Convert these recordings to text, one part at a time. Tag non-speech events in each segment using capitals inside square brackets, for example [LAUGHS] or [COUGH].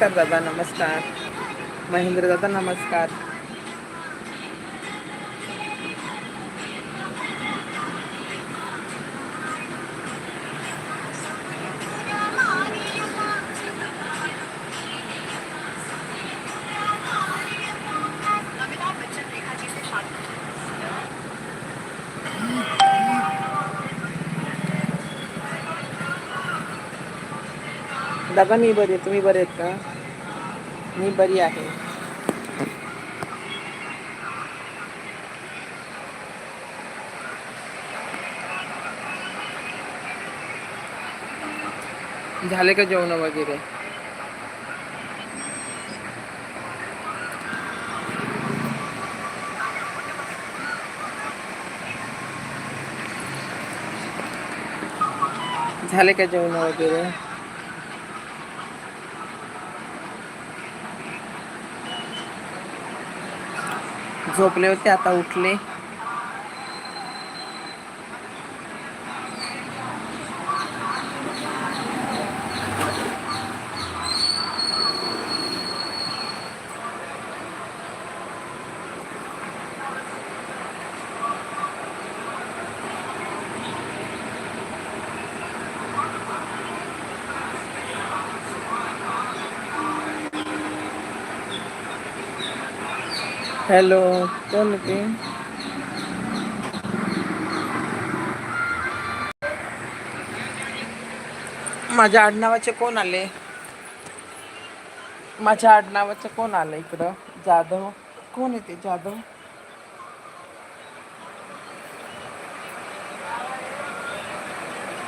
नमस्कार दादा नमस्कार. महेंद्र दादा नमस्कार. दादा मी बरे तुम्ही बरे आहेत का? मी बरी आहे झाले का जेवण वगैरे? झाले का जेवण वगैरे? झोपले होते आता उठले. हॅलो कोण ते माझ्या आडनावाचे कोण आले? माझ्या आडनावाचं कोण आलं इकडं? जाधव. कोण येते जाधव?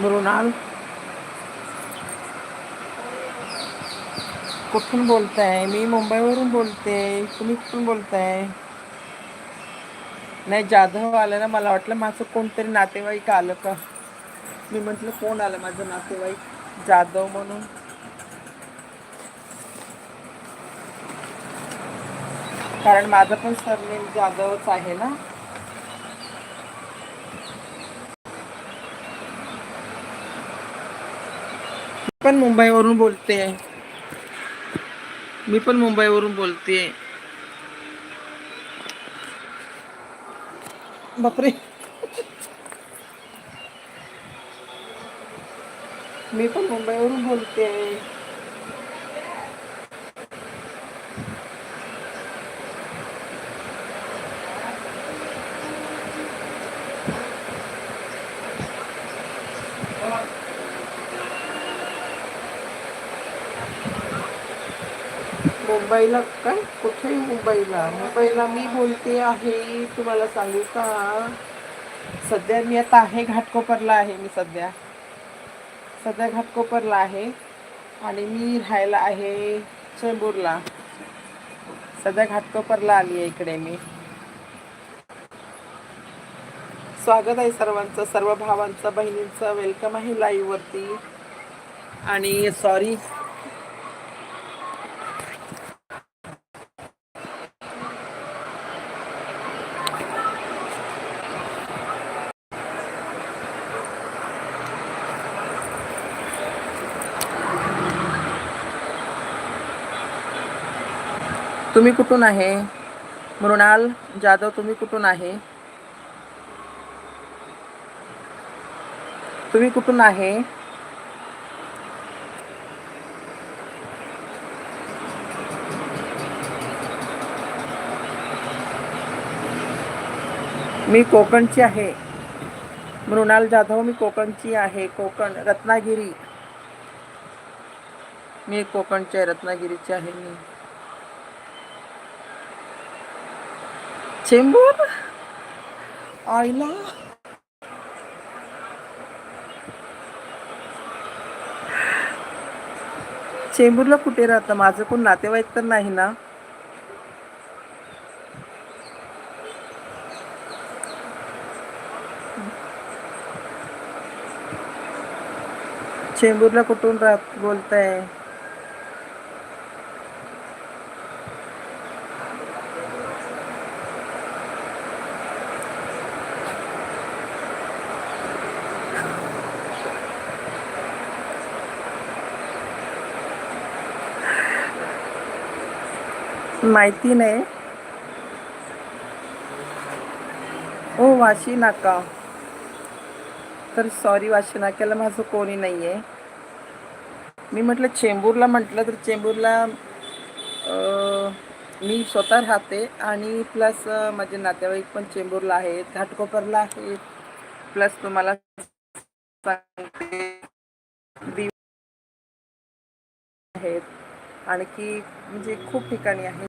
मृणाल कुठून बोलताय? मी मुंबईवरून बोलते. तुम्ही कुठून बोलताय? नाही जाधव आलं ना मला वाटलं माझं कोणतरी नातेवाईक आलं का? मी म्हटलं कोण आलं माझं नातेवाईक? जाधव म्हणून. कारण माझं पण सरनेम जाधवच आहे ना? पण मुंबईवरून बोलते. मी पण मुंबईवरून बोलते बापरे. मी पण मुंबईवरून बोलते मुंबईला काय? कुठे मुंबईला. मुंबईला मी बोलते आहे तुम्हाला सांगू का? सध्या मी आता आहे घाटकोपरला आहे मी सध्या. सध्या घाटकोपरला आहे आणि मी राहायला आहे चेंबूरला. सध्या घाटकोपरला आली आहे इकडे मी. स्वागत आहे सर्वांचं सर्व भावांचं बहिणींचं. वेलकम आहे लाईव्हवरती आणि सॉरी तुम्ही कुठून आहे? मृणाल जाधव तुम्ही कुठून आहे? तुम्ही कुठून आहे? मी कोकणची आहे. मृणाल जाधव मी कोकणची आहे. कोकण रत्नागिरी. मी कोकणची आहे रत्नागिरीची आहे मी. चेंबूर आईला चेंबूरला कुठे राहतं? माझं कोण नातेवाईक तर नाही ना? चेंबूरला कुठून राहत बोलताय? माहिती नाही. ओ वाशी नाका. तर सॉरी वाशी नाक्याला माझं कोणी नाही आहे मी म्हटलं चेंबूरला म्हटलं तर चेंबूरला मी स्वतः राहते आणि प्लस माझे नातेवाईक पण चेंबूरला आहेत घाटकोपरला आहेत. प्लस तुम्हाला सांगते आहेत. आणखी म्हणजे खूप ठिकाणी आहेत.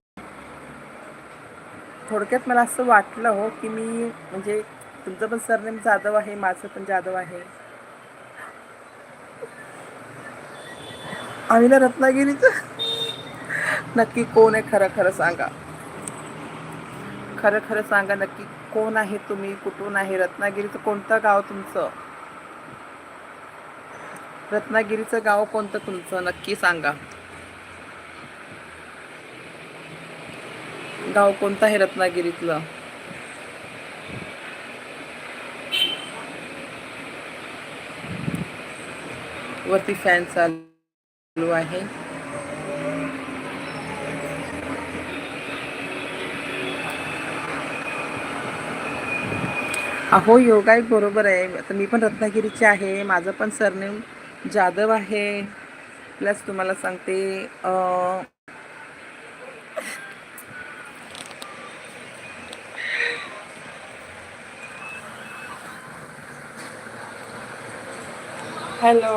थोडक्यात मला असं वाटलं हो की मी म्हणजे तुमचं पण सरनेम जाधव आहे माझं पण जाधव आहे. आम्ही ना रत्नागिरीचं? नक्की कोण आहे? खरं खरं सांगा. खरं खरं सांगा नक्की कोण आहे तुम्ही? कुठून आहे? रत्नागिरीचं कोणतं गाव तुमचं? रत्नागिरीचं गाव कोणतं तुमचं? नक्की सांगा. गाव कोणतं आहे रत्नागिरीतलं? वरती फॅन चालू आहे. अहो योगायोग बरोबर आहे. आता मी पण रत्नागिरीचे आहे. माझं पण सरनेम जाधव आहे. प्लस तुम्हाला सांगते हेलो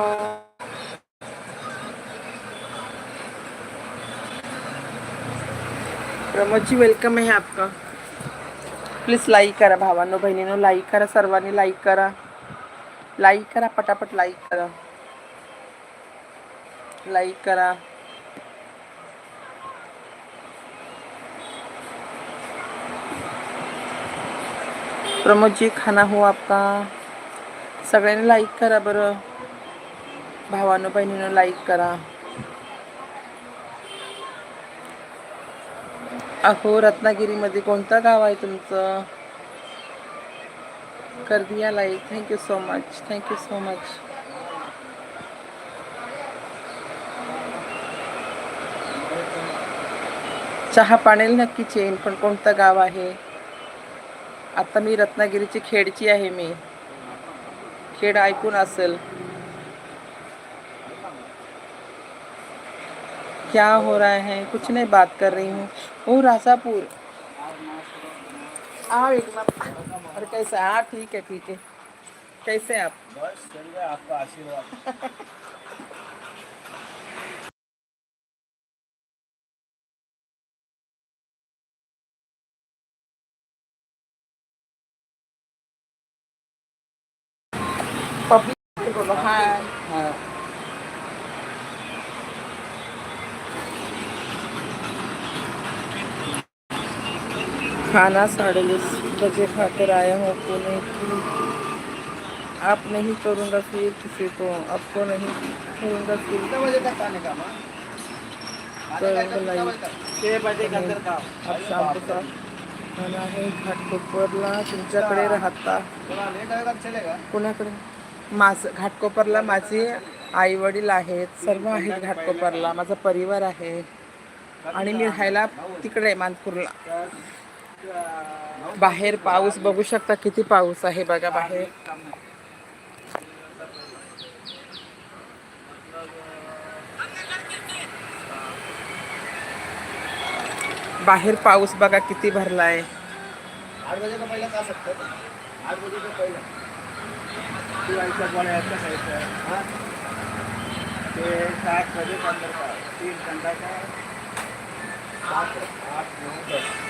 प्रमोद जी वेलकम आहे आपका। प्लीज़ लाईक करा भावांनो बहिणीनो लाईक करा, सर्वांनी लाईक करा। लाईक करा, पटापट लाईक करा। लाईक करा। प्रमोद जी, खाना हो आपका? सगळ्यांनी लाईक करा बरं। भावानं बहिणीनं लाईक करा. अहो रत्नागिरीमध्ये कोणतं गाव आहे तुमचं? कर दिया like thank you so much thank you so much चहा पाणीला नक्कीच येईन पण कोणतं गाव आहे? आता मी रत्नागिरीची खेडची आहे मी. खेड ऐकून असेल. क्या हो रहा है? कुछ नहीं बात कर रही हूँ। वो राजापुर। आओ एक और कैसे? हाँ ठीक है ठीक है। कैसे आप? बस आपका आशीर्वाद। [LAUGHS] खाना साढ़े दस बजे खाकर आया हूँ पुणे की आप नहीं करूँगा फिर किसी को आपको नहीं करूँगा फिर। शाम को खाना आहे घाटकोपरला तुमच्याकडे राहता। कोणाकडे? माझ घाटकोपरला माझे आई वडील आहेत सर्व आहेत घाटकोपरला माझा परिवार आहे. आणि मी राहायला तिकडे मानपूरला. बाहेर पाऊस बघू शकता किती पाऊस आहे बघा बाहेर. बाहेर पाऊस बघा किती भरलाय. आठ बजे का पहले आ सकते हैं आठ बजे के पहले फिर ऐसा बड़े ऐसा सही है? हाँ ये सात बजे के अंदर का तीन घंटा का? सात आठ नौ दस.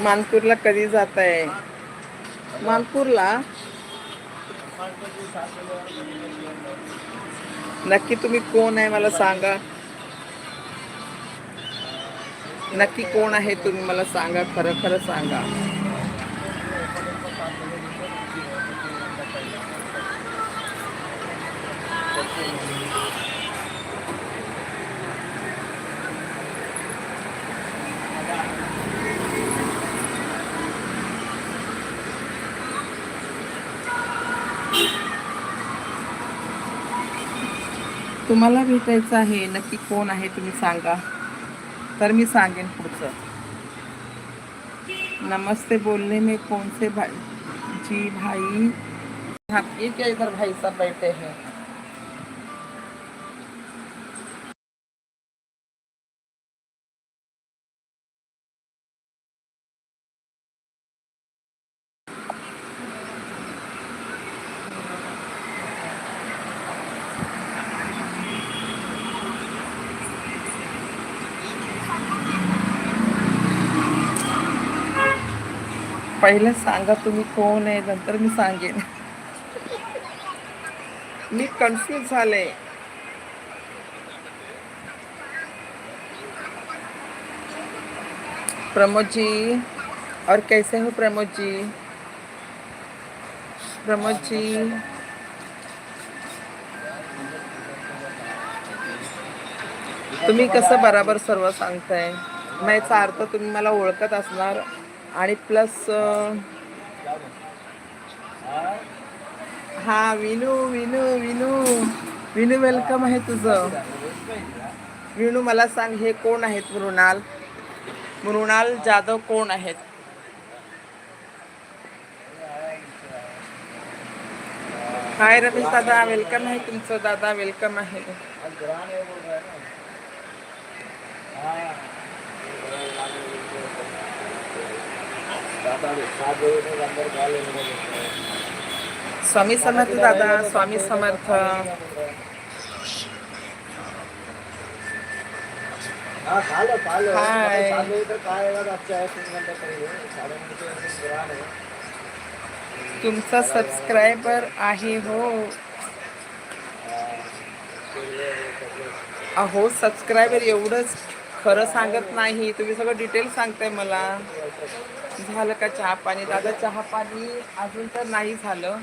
मानपूरला कधी जात आहे मानपूरला? नक्की तुम्ही कोण आहे मला सांगा. नक्की कोण आहे तुम्ही मला सांगा खरं खरं सांगा. तुम्हाला भेटायचं आहे नक्की कोण आहे तुम्ही सांगा. तर मी सांगेन पुढचं. नमस्ते बोलने में कौन से भाई जी भाई हाँ ये क्या इधर भाई साहब बैठे हैं. पहिलं सांगा तुम्ही कोण आहे नंतर मी सांगेन. मी कन्फ्यूज झाले. प्रमोद जी और कैसे हो प्रमोद जी प्रमोद जी तुम्ही कसं बराबर सर्व सांगताय? मग याचा अर्थ तुम्ही मला ओळखत असणार. आणि प्लस हा विनू विनू विनू. विनू वेलकम आहे तुझं. विनू मला सांग हे कोण आहेत मृणाल? मृणाल जाधव कोण आहेत? हाय रमेश दादा. वेलकम आहे तुमचं दादा. वेलकम आहे आज ग्रहण है बोल रहा है ना हाँ दादा ने सात बजे तक अंदर खा लेने को बोलता है। स्वामी समर्थ दादा स्वामी समर्थ. हाय. तुमचा सबस्क्रायबर आहे हो. अहो सबस्क्रायबर एवढंच खरं सांगत नाही. तुम्ही सगळं डिटेल सांगताय मला. झालं का चहा पाणी? दादा चहा पाणी अजून तर नाही झालं.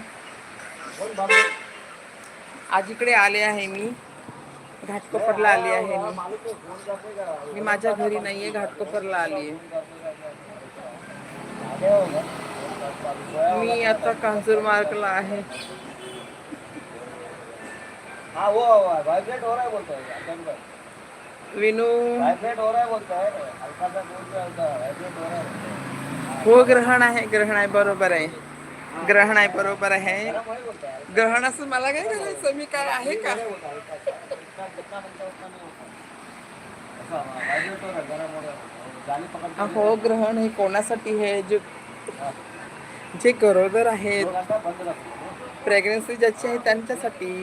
आज इकडे आले आहे मी. घाटकोपरला आली आहे मी. मी माझ्या घरी नाहीये घाटकोपरला आली आहे. मी आता कांजूर मार्गला आहे. हाँ हो है है. विनू. हो ग्रहण आहे ग्रहण आहे बरोबर आहे. ग्रहण आहे बरोबर आहे. ग्रहण असं मला काय करायचं? मी काय आहे का? हो ग्रहण हे कोणासाठी हे? जे जे गरोदर आहेत. प्रेग्नन्सी ज्याची आहे त्यांच्यासाठी.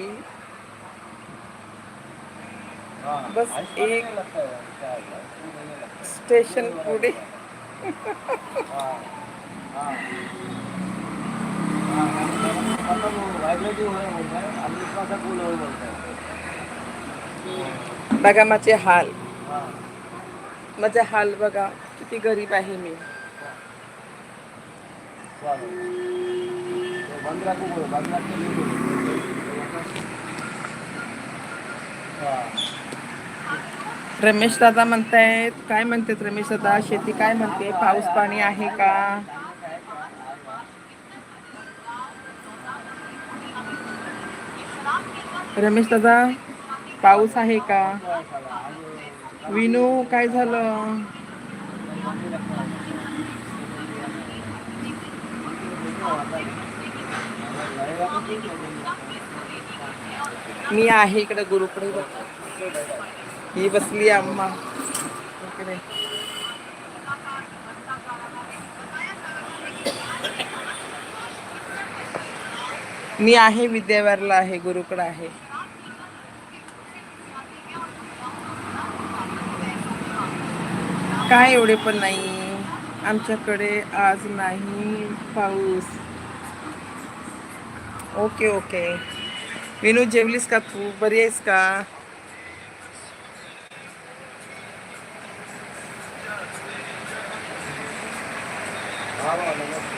बस एक स्टेशन पुढे. बघा माझे हाल. माझे हाल बघा किती गरीब आहे मी. चलो तो बंद रखो बोलो बंद रख के नहीं बोलो हाँ रमेश दादा म्हणतायत काय म्हणतात रमेश दादा? शेती काय म्हणते? पाऊस पाणी आहे का? रमेश दादा पाऊस आहे का? विनू काय झालं? मी आहे इकडे गुरुकडे. ही बसली अम्मा. इकडे. मी आहे विद्यावरला आहे गुरुकडे आहे. काय एवढे पण नाही. आमच्याकडे आज नाही पाऊस. Okay okay. विनू जेवलीस का तू? बरी आहेस का?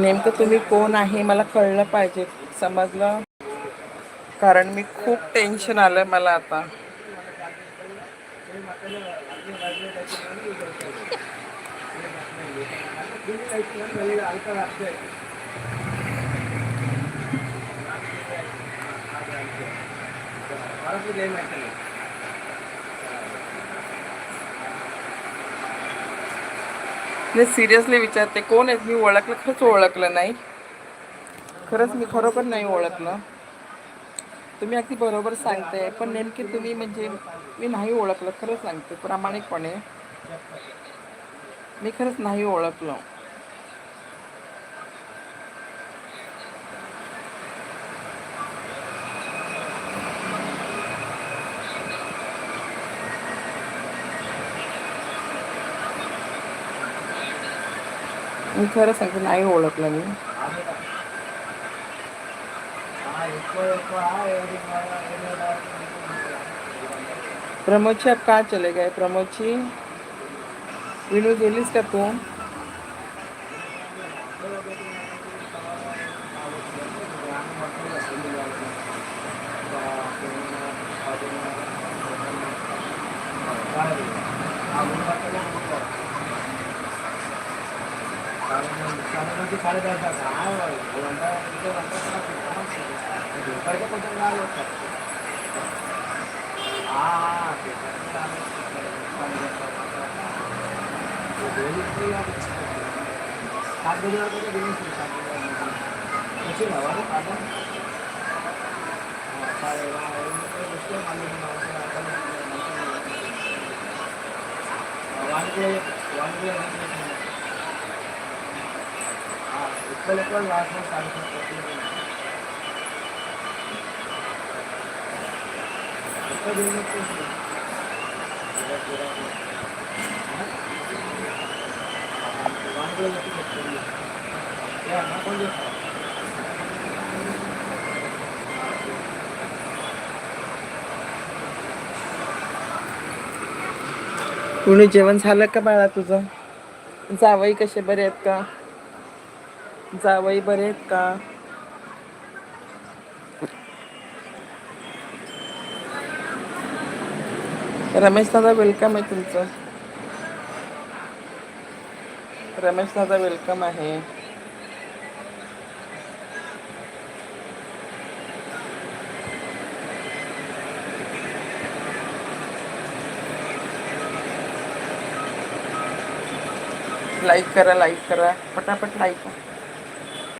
नेमकं तुम्ही कोण आहे मला कळलं पाहिजे. समजलं? कारण मी खूप टेन्शन आलं मला आता. मी सिरियसली विचारते कोण आहेत? मी ओळखलं खरंच ओळखलं नाही. खरंच मी खरोखर नाही ओळखलं. तुम्ही अगदी बरोबर सांगते पण नेमकी तुम्ही म्हणजे मी नाही ओळखलं खरंच सांगते प्रामाणिकपणे. मी खरंच नाही ओळखलं. मी खरं सांगते नाही ओळखलं मी. का प्रमोदची अब का चले गए? प्रमोदची? विनू गेलीस का तू? ఇప్పటికే కొంచెం కాదు వచ్చిందా వాళ్ళు పాపం వాళ్ళకి వాళ్ళకి क्या ना कोई विनू जेवण झालं का बाळा तुझं? जावई कसे बरे आहेत का? जावई बरे आहेत का? रमेश दादा वेलकम आहे तुमचं. रमेश दादा वेलकम आहे. लाईक करा लाईक करा. पटापट लाईक करा.